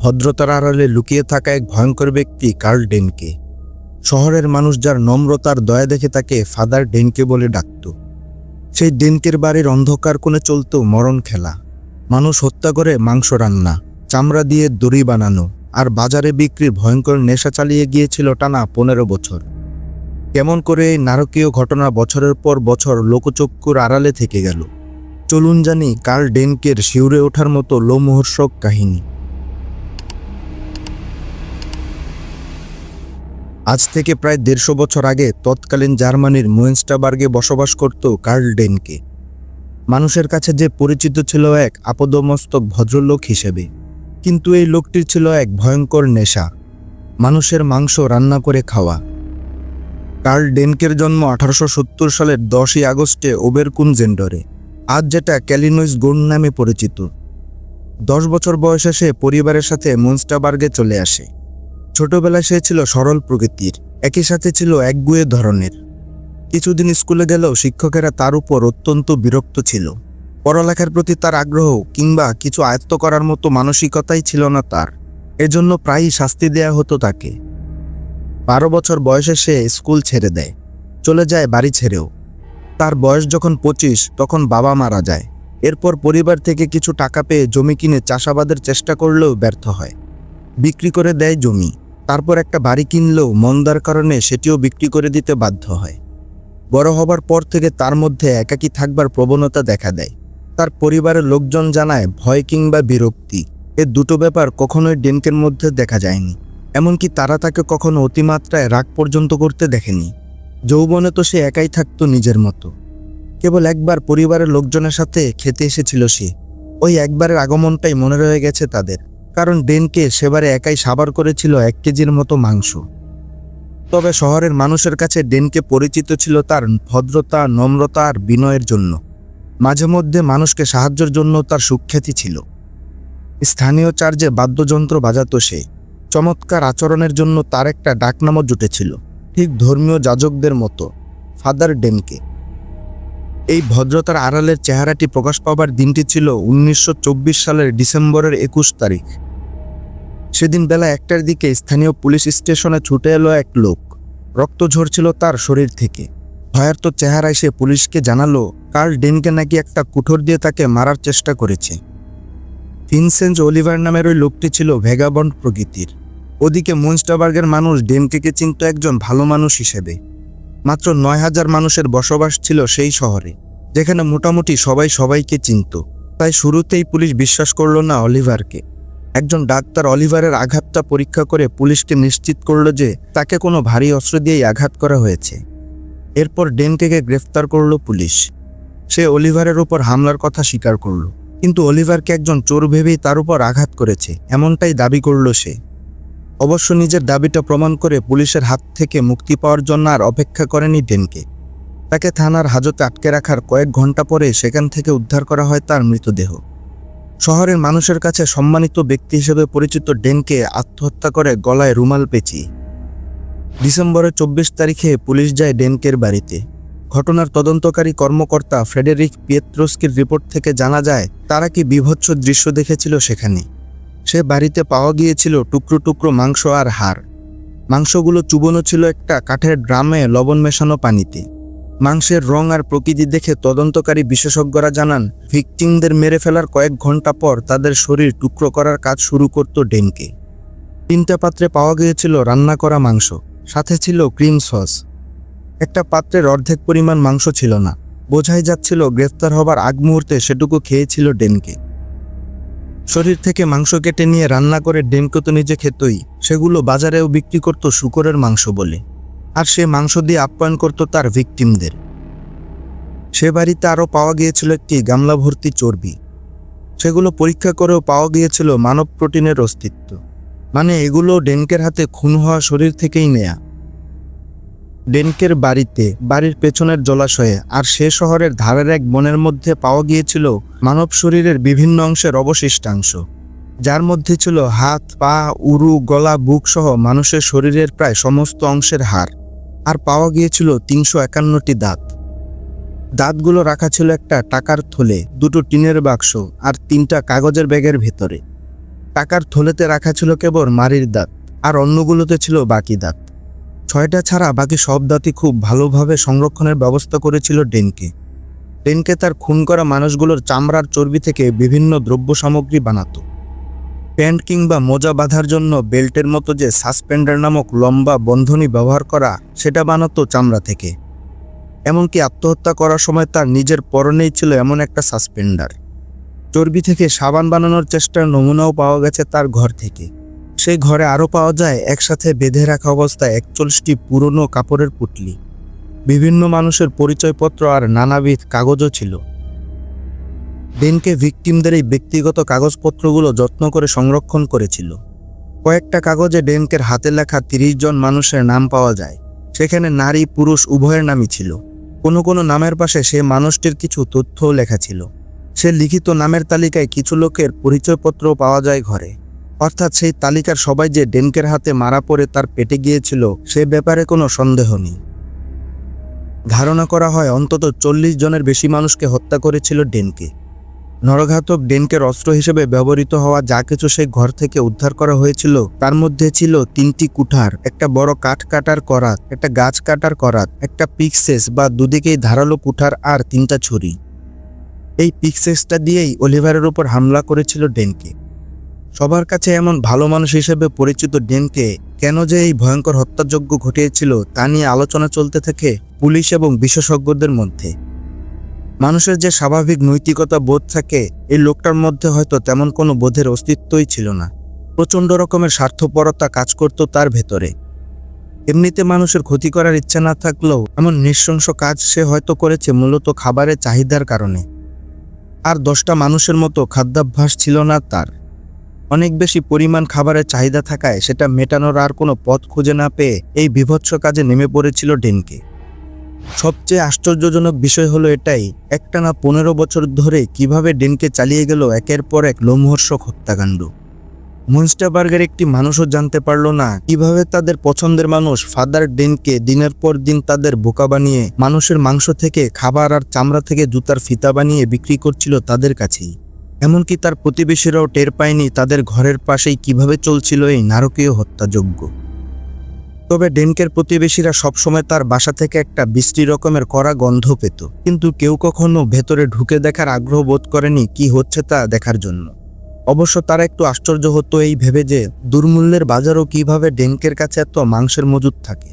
ভদ্রতার আড়ালে লুকিয়ে থাকা এক ভয়ঙ্কর ব্যক্তি কার্ল ডেনকে। শহরের মানুষ যার নম্রতার দয়া দেখে তাকে ফাদার ডেনকে বলে ডাকত। সেই ডেনকের বাড়ির অন্ধকার কোণে চলত মরণ খেলা। মানুষ হত্যা করে মাংস রান্না, চামড়া দিয়ে দড়ি বানানো আর বাজারে বিক্রির ভয়ঙ্কর নেশা চালিয়ে গিয়েছিল টানা পনেরো বছর। কেমন করে এই নারকীয় ঘটনা বছরের পর বছর লোকচক্ষুর আড়ালে থেকে গেল। চলুন জানি কার্ল ডেনকের শিউরে ওঠার মতো লোমহর্ষক কাহিনী। আজ থেকে প্রায় দেড়শো বছর আগে তৎকালীন জার্মানির মুয়েনস্টাবার্গে বসবাস করত কার্ল ডেনকে। মানুষের কাছে যে পরিচিত ছিল এক আপদমস্তক ভদ্রলোক হিসেবে, কিন্তু এই লোকটির ছিল এক ভয়ঙ্কর নেশা, মানুষের মাংস রান্না করে খাওয়া। কার্ল ডেনকের জন্ম আঠারোশো সত্তর সালের দশই আগস্টে ওবেরকুন জেন্ডরে আজ যেটা ক্যালিনোইস গোন নামে পরিচিত। দশ বছর বয়সে সে পরিবারের সাথে মুনস্টাবার্গে চলে আসে। ছোটবেলায় সে ছিল সরল প্রকৃতির, একই সাথে ছিল একগুয়ে ধরনের। কিছুদিন স্কুলে গেলেও শিক্ষকেরা তার উপর অত্যন্ত বিরক্ত ছিল। পড়ালেখার প্রতি তার আগ্রহ কিংবা কিছু আয়ত্ত করার মতো মানসিকতাই ছিল না তার। এজন্য প্রায়ই শাস্তি দেয়া হতো তাকে। বারো বছর বয়সে সে স্কুল ছেড়ে দেয়, চলে যায় বাড়ি ছেড়েও। তার বয়স যখন পঁচিশ, তখন বাবা মারা যায়। এরপর পরিবার থেকে কিছু টাকা পেয়ে জমি কিনে চাষাবাদের চেষ্টা করলেও ব্যর্থ হয়। বিক্রি করে দেয় জমি। তারপর একটা বাড়ি কিনলেও মন্দার কারণে সেটিও বিক্রি করে দিতে বাধ্য হয়। বড় হবার পর থেকে তার মধ্যে একাকী থাকবার প্রবণতা দেখা দেয়। তার পরিবারের লোকজন জানায়, ভয় কিংবা বিরক্তি। এ দুটো ব্যাপার কখনোই ডেনকের মধ্যে দেখা যায়নি। এমনকি তারা তাকে কখনো অতিমাত্রায় রাগ পর্যন্ত করতে দেখেনি। যৌবনে তো সে একাই থাকতো নিজের মতো। কেবল একবার পরিবারের লোকজনের সাথে খেতে এসেছিল সে। ওই একবারের আগমনটাই মনে রয়ে গেছে তাদের। কারণ ডেনকে সেবারে একাই সাবার করেছিল এক কেজির মতো মাংস। তবে শহরের মানুষের কাছে ডেনকে পরিচিত ছিল তার ভদ্রতা, নম্রতা আর বিনয়ের জন্য। মাঝে মধ্যে মানুষকে সাহায্যের জন্য তার সুখ্যাতি ছিল। স্থানীয় চার্জে বাদ্যযন্ত্র বাজাতো সে। চমৎকার আচরণের জন্য তার একটা ডাকনামও জুটেছিল, ঠিক ধর্মীয় যাজকদের মতো, ফাদার ডেনকে। এই ভদ্রতার আড়ালের চেহারাটি প্রকাশ পাবার দিনটি ছিল উনিশশো চব্বিশ সালের ডিসেম্বরের একুশ তারিখ। সেদিন বেলা একটার দিকে স্থানীয় পুলিশ স্টেশনে ছুটে এলো এক লোক। রক্ত ঝরছিল তার শরীর থেকে। ভয়ার্ত চেহারায় সে পুলিশকে জানালো, কার্ল ডেনকে নাকি একটা কুঠোর দিয়ে তাকে মারার চেষ্টা করেছে। ফিনসেন্স অলিভার নামের ওই লোকটি ছিল ভেগাবন্ড প্রকৃতির। ওদিকে মুনস্টাবার্গের মানুষ ডেনকেকে চিনত একজন ভালো মানুষ হিসেবে। মাত্র নয় হাজার মানুষের বসবাস ছিল সেই শহরে, যেখানে মোটামুটি সবাই সবাইকে চিনত। তাই শুরুতেই পুলিশ বিশ্বাস করল না অলিভারকে একজন ডাক্তার অলিভারের আঘাতটা পরীক্ষা করে পুলিশকে নিশ্চিত করল যে তাকে কোনো ভারী অস্ত্র দিয়েই আঘাত করা হয়েছে। এরপর ডেনকেকে গ্রেফতার করল পুলিশ। সে অলিভারের উপর হামলার কথা স্বীকার করল। কিন্তু অলিভারকে একজন চোর ভেবেই তার উপর আঘাত করেছে, এমনটাই দাবি করল সে। অবশ্য নিজের দাবিটা প্রমাণ করে পুলিশের হাত থেকে মুক্তি পাওয়ার জন্য আর অপেক্ষা করেনি ডেনকে। তাকে থানার হাজতে আটকে রাখার কয়েক ঘণ্টা পরে সেখান থেকে উদ্ধার করা হয় তার মৃতদেহ। শহরের মানুষের কাছে সম্মানিত ব্যক্তি হিসেবে পরিচিত ডেনকে আত্মহত্যা করে গলায় রুমাল পেঁচিয়ে ডিসেম্বরের চব্বিশ তারিখে পুলিশ যায় ডেনকের বাড়িতে। ঘটনার তদন্তকারী কর্মকর্তা ফ্রেডেরিক পিয়েত্রস্কির রিপোর্ট থেকে জানা যায়, তারা কি বিভৎস দৃশ্য দেখেছিল সেখানে। সে বাড়িতে পাওয়া গিয়েছিল টুকরো টুকরো মাংস আর হাড়। মাংসগুলো চুবনো ছিল একটা কাঠের ড্রামে লবণ মেশানো পানিতে। মাংসের রং আর প্রকৃতি দেখে তদন্তকারী বিশেষজ্ঞরা জানান, ভিকটিমদের মেরে ফেলার কয়েক ঘণ্টা পর তাদের শরীর টুকরো করার কাজ শুরু করত ডেনকে। তিনটা পাত্রে পাওয়া গিয়েছিল রান্না করা মাংস, সাথে ছিল ক্রিম সস। একটা পাত্রের অর্ধেক পরিমাণ মাংস ছিল না, বোঝাই যাচ্ছিল গ্রেফতার হবার আগ মুহূর্তে সেটুকু খেয়েছিল ডেনকে। শরীর থেকে মাংস কেটে নিয়ে রান্না করে ডেনকে তো নিজে খেতই, সেগুলো বাজারেও বিক্রি করত শুকরের মাংস বলে। আর সে মাংস দিয়ে আপ্যায়ন করত তার ভিকটিমদের সে বাড়িতে আরও পাওয়া গিয়েছিল একটি গামলা ভর্তি চর্বি। সেগুলো পরীক্ষা করেও পাওয়া গিয়েছিল মানব প্রোটিনের অস্তিত্ব। মানে এগুলো ডেনকের হাতে খুন হওয়া শরীর থেকেই নেয়া। ডেনকের বাড়িতে, বাড়ির পেছনের জলাশয়ে আর সে শহরের ধারের এক বনের মধ্যে পাওয়া গিয়েছিল মানব শরীরের বিভিন্ন অংশের অবশিষ্টাংশ। যার মধ্যে ছিল হাত, পা, উরু, গলা, বুক সহ মানুষের শরীরের প্রায় সমস্ত অংশের হাড়। আর পাওয়া গিয়েছিল তিনশো একান্নটি দাঁত। দাঁতগুলো রাখা ছিল একটা টাকার থলে, দুটো টিনের বাক্স আর তিনটা কাগজের ব্যাগের ভেতরে। টাকার থলেতে রাখা ছিল কেবল মারির দাঁত আর অন্যগুলোতে ছিল বাকি দাঁত। ছয়টা ছাড়া বাকি সব দাঁতই খুব ভালোভাবে সংরক্ষণের ব্যবস্থা করেছিল ডেনকে। ডেনকে তার খুন করা মানুষগুলোর চামড়ার চর্বি থেকে বিভিন্ন দ্রব্য সামগ্রী বানাতো। প্যান্ট কিংবা মোজা বাঁধার জন্য বেল্টের মতো যে সাসপেন্ডার নামক লম্বা বন্ধনী ব্যবহার করা, সেটা বানাতো চামড়া থেকে। এমনকি আত্মহত্যা করার সময় তার নিজের পরনেই ছিল এমন একটা সাসপেন্ডার। চর্বি থেকে সাবান বানানোর চেষ্টার নমুনাও পাওয়া গেছে তার ঘর থেকে। সেই ঘরে আরও পাওয়া যায় একসাথে বেঁধে রাখা অবস্থায় একচল্লিশটি পুরনো কাপড়ের পুটলি। বিভিন্ন মানুষের পরিচয়পত্র আর নানাবিধ কাগজও ছিল। ডেনকে ভিকটিমদের এই ব্যক্তিগত কাগজপত্রগুলো যত্ন করে সংরক্ষণ করেছিল। কয়েকটা কাগজে ডেনকের হাতে লেখা তিরিশ জন মানুষের নাম পাওয়া যায়, সেখানে নারী, পুরুষ উভয়ের নামই ছিল। কোনো কোনো নামের পাশে সে মানুষটির কিছু তথ্যও লেখা ছিল। সে লিখিত নামের তালিকায় কিছু লোকের পরিচয়পত্র পাওয়া যায় ঘরে। অর্থাৎ সেই তালিকার সবাই যে ডেনকের হাতে মারা পড়ে তার পেটে গিয়েছিল, সে ব্যাপারে কোনো সন্দেহ নেই। ধারণা করা হয় অন্তত চল্লিশ জনের বেশি মানুষকে হত্যা করেছিল ডেনকে নরঘাতক ডেনকের অস্ত্র হিসেবে ব্যবহৃত হওয়া যা কিছু সেই ঘর থেকে উদ্ধার করা হয়েছিল, তার মধ্যে ছিল তিনটি কুঠার, একটা বড় কাঠ কাটার করাত, একটা গাছ কাটার করাত, একটা পিকসেস বা দুদিকেই ধারালো কুঠার আর তিনটা ছুরি। এই পিকসেসটা দিয়েই অলিভারের উপর হামলা করেছিল ডেনকে। সবার কাছে এমন ভালো মানুষ হিসেবে পরিচিত ডেনকে কেন যে এই ভয়ঙ্কর হত্যাযজ্ঞ ঘটিয়েছিল তা নিয়ে আলোচনা চলতে থাকে পুলিশ এবং বিশেষজ্ঞদের মধ্যে। মানুষের যে স্বাভাবিক নৈতিকতা বোধ থাকে, এই লোকটার মধ্যে হয়তো তেমন কোনো বোধের অস্তিত্বই ছিল না। প্রচণ্ড রকমের স্বার্থপরতা কাজ করত তার ভেতরে। এমনিতে মানুষের ক্ষতি করার ইচ্ছা না থাকলেও এমন নৃশংস কাজ সে হয়তো করেছে মূলত খাবারের চাহিদার কারণে। আর দশটা মানুষের মতো খাদ্যাভ্যাস ছিল না তার। অনেক বেশি পরিমাণ খাবারের চাহিদা থাকায় সেটা মেটানোর আর কোনো পথ খুঁজে না পেয়ে এই বিভৎস কাজে নেমে পড়েছিল ডেনকে। সবচেয়ে আশ্চর্যজনক বিষয় হলো এটাই একটানা পনেরো বছর ধরে কীভাবে ডেনকে চালিয়ে গেল একের পর এক লোমহর্ষক হত্যাকাণ্ড। মুনস্টাবার্গের একটি মানুষও জানতে পারল না কীভাবে তাদের পছন্দের মানুষ ফাদার ডেনকে দিনের পর দিন তাদের বোকা বানিয়ে মানুষের মাংস থেকে খাবার আর চামড়া থেকে জুতার ফিতা বানিয়ে বিক্রি করছিল তাদের কাছেই। এমনকি তার প্রতিবেশীরাও টের পায়নি তাদের ঘরের পাশেই কীভাবে চলছিল এই নারকীয় হত্যাযজ্ঞ। তবে ডেনকের প্রতিবেশীরা সবসময় তার বাসা থেকে একটা বৃষ্টি রকমের কড়া গন্ধ পেত। কিন্তু কেউ কখনো ভেতরে ঢুকে দেখার আগ্রহ বোধ করেনি কি হচ্ছে তা দেখার জন্য। অবশ্য তারা একটু আশ্চর্য হতো এই ভেবে যে দুর্মূল্যের বাজারও কীভাবে ডেনকের কাছে এত মাংসের মজুদ থাকে।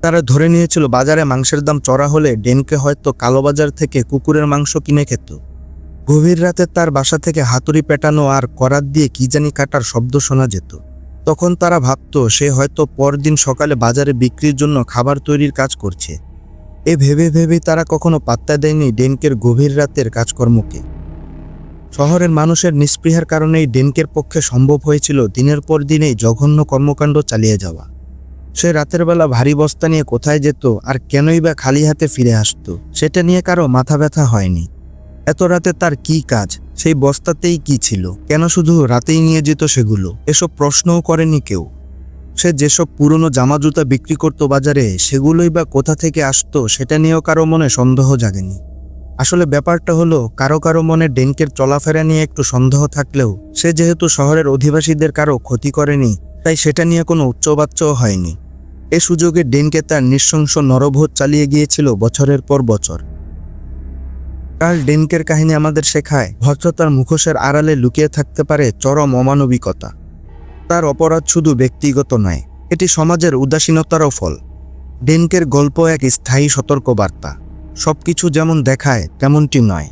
তারা ধরে নিয়েছিল বাজারে মাংসের দাম চড়া হলে ডেনকে হয়তো কালোবাজার থেকে কুকুরের মাংস কিনে খেত। গভীর রাতে তার বাসা থেকে হাতুড়ি পেটানো আর করাত দিয়ে কি জানি কাটার শব্দ শোনা যেত। তখন তারা ভাবত, সে হয়তো পরদিন সকালে বাজারে বিক্রির জন্য খাবার তৈরির কাজ করছে। এ ভেবে ভেবে তারা কখনো পাত্তা দেয়নি ডেনকের গভীর রাতের কাজকর্মকে। শহরের মানুষের নিস্পৃহার কারণেই ডেনকের পক্ষে সম্ভব হয়েছিল দিনের পর দিনেই জঘন্য কর্মকাণ্ড চালিয়ে যাওয়া। সে রাতের বেলা ভারী বস্তা নিয়ে কোথায় যেত আর কেনই বা খালি হাতে ফিরে আসতো, সেটা নিয়ে কারও মাথা ব্যথা হয়নি। এত রাতে তার কি কাজ? সেই বস্তাতেই কি ছিল? কেন শুধু রাতেই নিয়ে যেত সেগুলো? এসব প্রশ্নও করেনি কেউ। সে যেসব পুরনো জামা জুতা বিক্রি করত বাজারে, সেগুলোই বা কোথা থেকে আসতো সেটা নিয়েও কারও মনে সন্দেহ জাগেনি। আসলে ব্যাপারটা হলো, কারও কারও মনে ডেনকের চলাফেরা নিয়ে একটু সন্দেহ থাকলেও, সে যেহেতু শহরের অধিবাসীদের কারও ক্ষতি করেনি, তাই সেটা নিয়ে কোনো উচ্চবাচ্যও হয়নি। এ সুযোগে ডেনকে তার নৃশংস নরভোজ চালিয়ে গিয়েছিল বছরের পর বছর। কার্ল ডেনকের কাহিনী আমাদের শেখায়। ভদ্রতার মুখোশের আড়ালে লুকিয়ে থাকতে পারে চরম অমানবিকতা। তার অপরাধ শুধু ব্যক্তিগত নয়, এটি সমাজের উদাসীনতারও ফল। ডেনকের গল্প এক স্থায়ী সতর্কবার্তা। সব কিছু যেমন দেখায়, তেমনটি নয়।